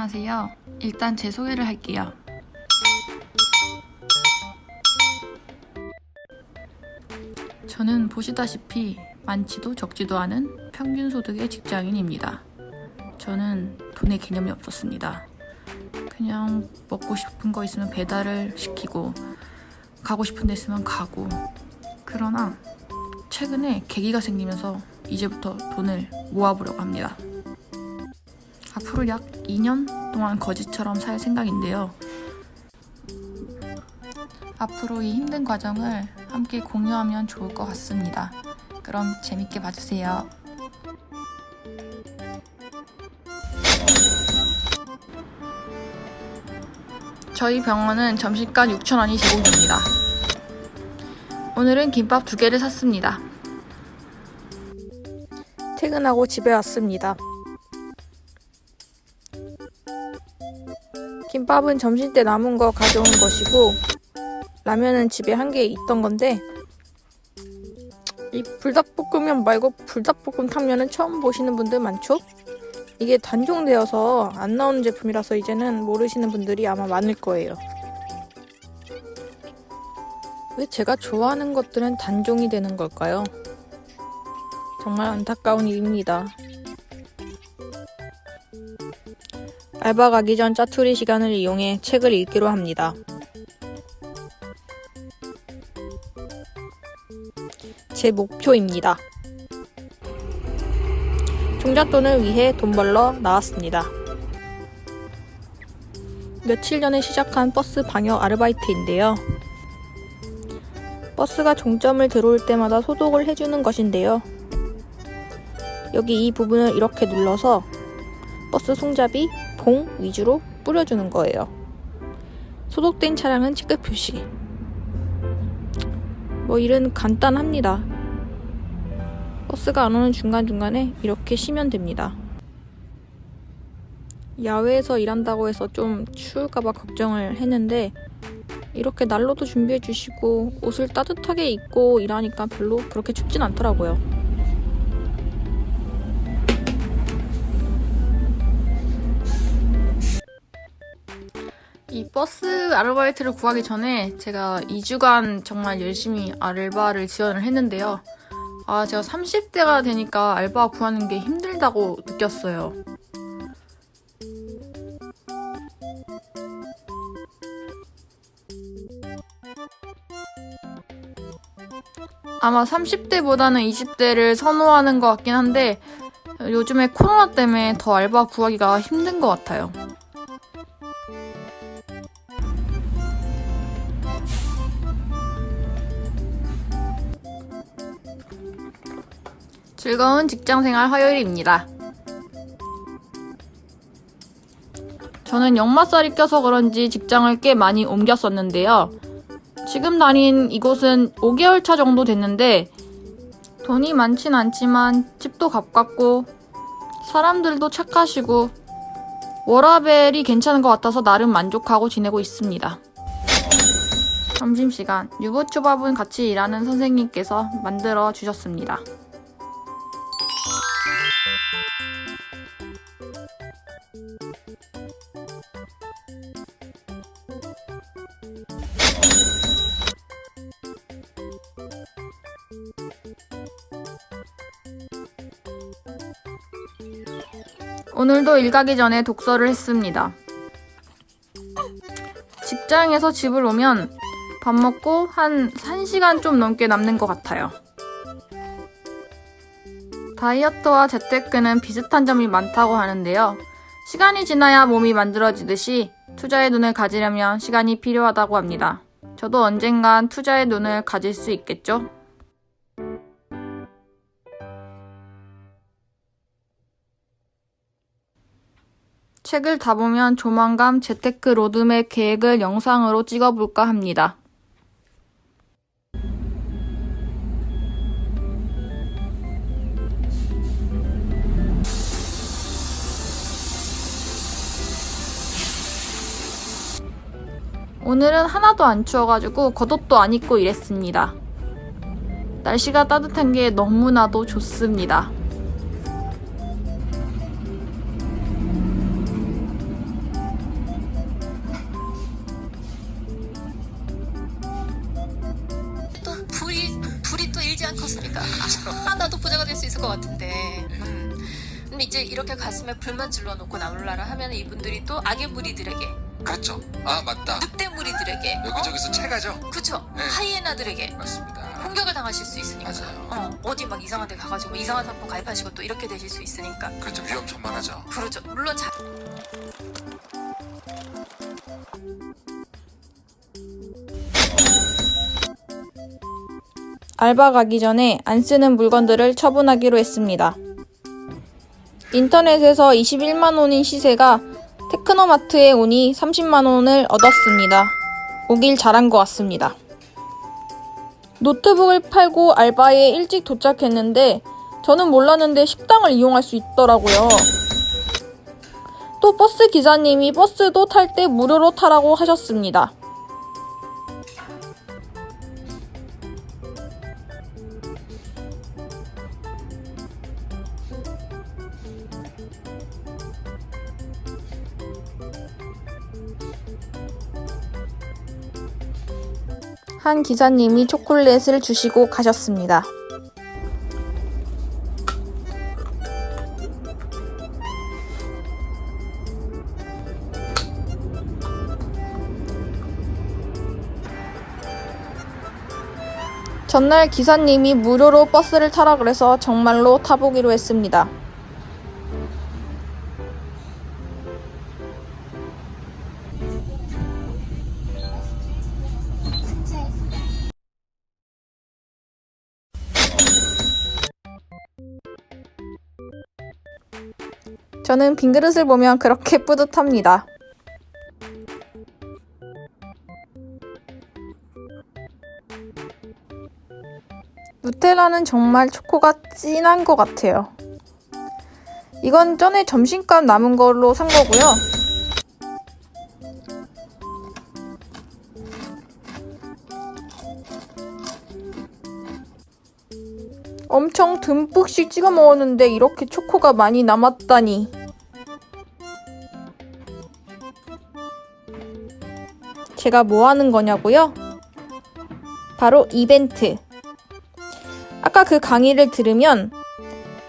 있는데요. 일단 제 소개를 할게요. 저는 보시다시피 많지도 적지도 않은 평균 소득의 직장인입니다. 저는 돈의 개념이 없었습니다. 그냥 먹고 싶은 거 있으면 배달을 시키고 가고 싶은 데 있으면 가고 그러나 최근에 계기가 생기면서 이제부터 돈을 모아보려고 합니다. 앞으로 약 2년 동안 거지처럼 살 생각인데요. 앞으로 이 힘든 과정을 함께 공유하면 좋을 것 같습니다. 그럼 재밌게 봐주세요. 저희 병원은 점심가 6,000원이 제공됩니다. 오늘은 김밥 두 개를 샀습니다. 퇴근하고 집에 왔습니다. 김밥은 점심 때 남은 거 가져온 것이고 라면은 집에 한 개 있던 건데 이 불닭볶음면 말고 불닭볶음 탕면은 처음 보시는 분들 많죠? 이게 단종되어서 안 나오는 제품이라서 이제는 모르시는 분들이 아마 많을 거예요. 왜 제가 좋아하는 것들은 단종이 되는 걸까요? 정말 안타까운 일입니다. 알바 가기 전 짜투리 시간을 이용해 책을 읽기로 합니다. 제 목표입니다. 종잣돈을 위해 돈 벌러 나왔습니다. 며칠 전에 시작한 버스 방역 아르바이트인데요. 버스가 종점을 들어올 때마다 소독을 해주는 것인데요. 여기 이 부분을 이렇게 눌러서 버스 송잡이, 봉 위주로 뿌려주는 거예요. 소독된 차량은 체크 표시. 뭐 일은 간단합니다. 버스가 안 오는 중간중간에 이렇게 쉬면 됩니다. 야외에서 일한다고 해서 좀 추울까봐 걱정을 했는데 이렇게 난로도 준비해 주시고 옷을 따뜻하게 입고 일하니까 별로 그렇게 춥진 않더라고요. 이 버스 아르바이트를 구하기 전에 제가 2주간 정말 열심히 알바를 지원을 했는데요. 아, 제가 30대가 되니까 알바 구하는 게 힘들다고 느꼈어요. 아마 30대보다는 20대를 선호하는 것 같긴 한데 요즘에 코로나 때문에 더 알바 구하기가 힘든 것 같아요. 즐거운 직장생활 화요일입니다. 저는 역마살이 껴서 그런지 직장을 꽤 많이 옮겼었는데요. 지금 다닌 이곳은 5개월 차 정도 됐는데 돈이 많진 않지만 집도 가깝고 사람들도 착하시고 워라벨이 괜찮은 것 같아서 나름 만족하고 지내고 있습니다. 점심시간 유부초밥은 같이 일하는 선생님께서 만들어 주셨습니다. 오늘도 일 가기 전에 독서를 했습니다. 직장에서 집을 오면 밥 먹고 한 1시간 좀 넘게 남는 것 같아요. 다이어트와 재테크는 비슷한 점이 많다고 하는데요. 시간이 지나야 몸이 만들어지듯이 투자의 눈을 가지려면 시간이 필요하다고 합니다. 저도 언젠간 투자의 눈을 가질 수 있겠죠? 책을 다 보면 조만간 재테크 로드맵 계획을 영상으로 찍어볼까 합니다. 오늘은 하나도 안 추워가지고 겉옷도 안 입고 일했습니다. 날씨가 따뜻한 게 너무나도 좋습니다. 또 불이 불이 또 일지 않겠습니까? 아, 나도 부자가 될 수 있을 것 같은데. 음. 근데 이제 이렇게 가슴에 불만 질러놓고 나올라라 하면 이분들이 또 악의 무리들에게 그렇죠. 아 맞다. 늑대 무리들에게, 어? 여기저기서 채가죠. 그쵸? 네. 하이에나들에게 맞습니다. 공격을 당하실 수 있으니까. 맞아요. 어, 어디 막 이상한 데 가가지고 이상한 상품 가입하시고 또 이렇게 되실 수 있으니까. 그렇죠. 위험천만하죠. 그러죠. 물론 자, 알바 가기 전에 안 쓰는 물건들을 처분하기로 했습니다. 인터넷에서 21만 원인 시세가 테크노마트에 오니 30만 원을 얻었습니다. 오길 잘한 것 같습니다. 노트북을 팔고 알바에 일찍 도착했는데 저는 몰랐는데 식당을 이용할 수 있더라고요. 또 버스 기사님이 버스도 탈 때 무료로 타라고 하셨습니다. 한 기사님이 초콜릿을 주시고 가셨습니다. 전날 기사님이 무료로 버스를 타라 그래서 정말로 타보기로 했습니다. 저는 빈 그릇을 보면 그렇게 뿌듯합니다. 누텔라는 정말 초코가 진한 것 같아요. 이건 전에 점심값 남은 걸로 산 거고요. 엄청 듬뿍씩 찍어 먹었는데 이렇게 초코가 많이 남았다니. 제가 뭐 하는 거냐고요? 바로 이벤트. 아까 그 강의를 들으면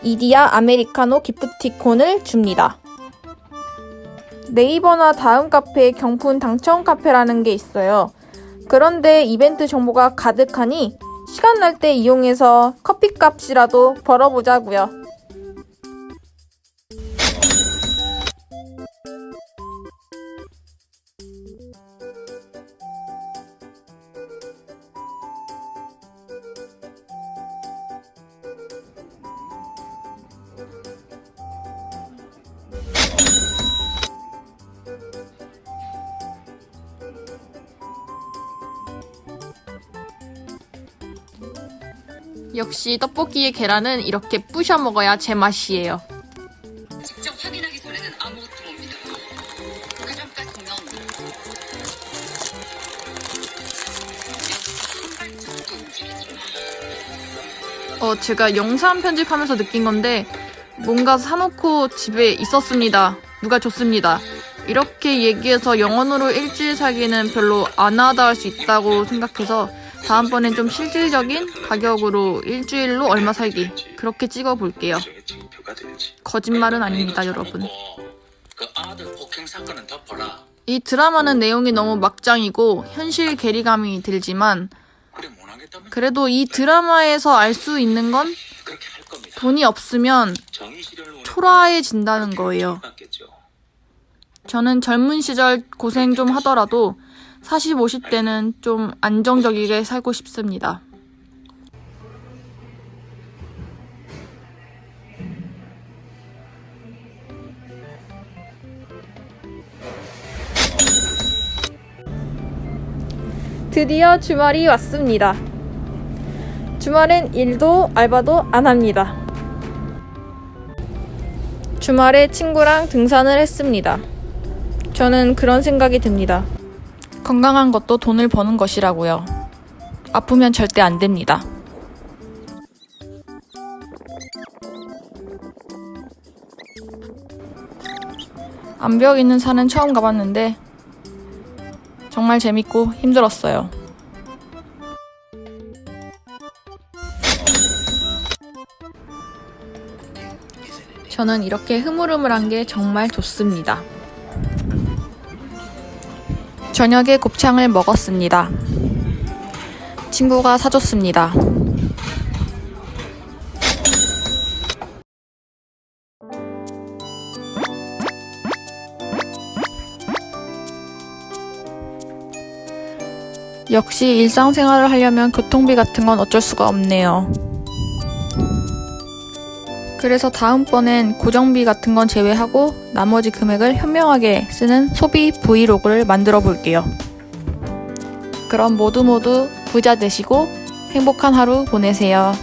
이디야 아메리카노 기프티콘을 줍니다. 네이버나 다음 카페에 경품 당첨 카페라는 게 있어요. 그런데 이벤트 정보가 가득하니 시간 날 때 이용해서 커피 값이라도 벌어보자고요. 역시 떡볶이의 계란은 이렇게 부셔 먹어야 제맛이에요. 직접 확인하기 전에는 아무것도 봅니다. 그 전까지 보면. 어, 제가 영상 편집하면서 느낀 건데 뭔가 사놓고 집에 있었습니다. 누가 줬습니다. 이렇게 얘기해서 영원으로 일주일 살기는 별로 안 하다 할 수 있다고 생각해서 다음번엔 좀 실질적인 가격으로 일주일로 얼마 살기 그렇게 찍어 볼게요. 증표가 되지. 거짓말은 아닙니다, 여러분. 이 드라마는 내용이 너무 막장이고 현실 괴리감이 들지만 그래도 이 드라마에서 알 수 있는 건. 돈이 없으면 초라해진다는 거예요. 저는 젊은 시절 고생 좀 하더라도 40, 50대는 좀 안정적이게 살고 싶습니다. 드디어 주말이 왔습니다. 주말엔 일도 알바도 안 합니다. 주말에 친구랑 등산을 했습니다. 저는 그런 생각이 듭니다. 건강한 것도 돈을 버는 것이라고요. 아프면 절대 안 됩니다. 암벽 있는 산은 처음 가봤는데 정말 재밌고 힘들었어요. 저는 이렇게 흐물흐물한 게 정말 좋습니다. 저녁에 곱창을 먹었습니다. 친구가 사줬습니다. 역시 일상생활을 하려면 교통비 같은 건 어쩔 수가 없네요. 그래서 다음번엔 고정비 같은 건 제외하고 나머지 금액을 현명하게 쓰는 소비 브이로그를 만들어 볼게요. 그럼 모두 모두 부자 되시고 행복한 하루 보내세요.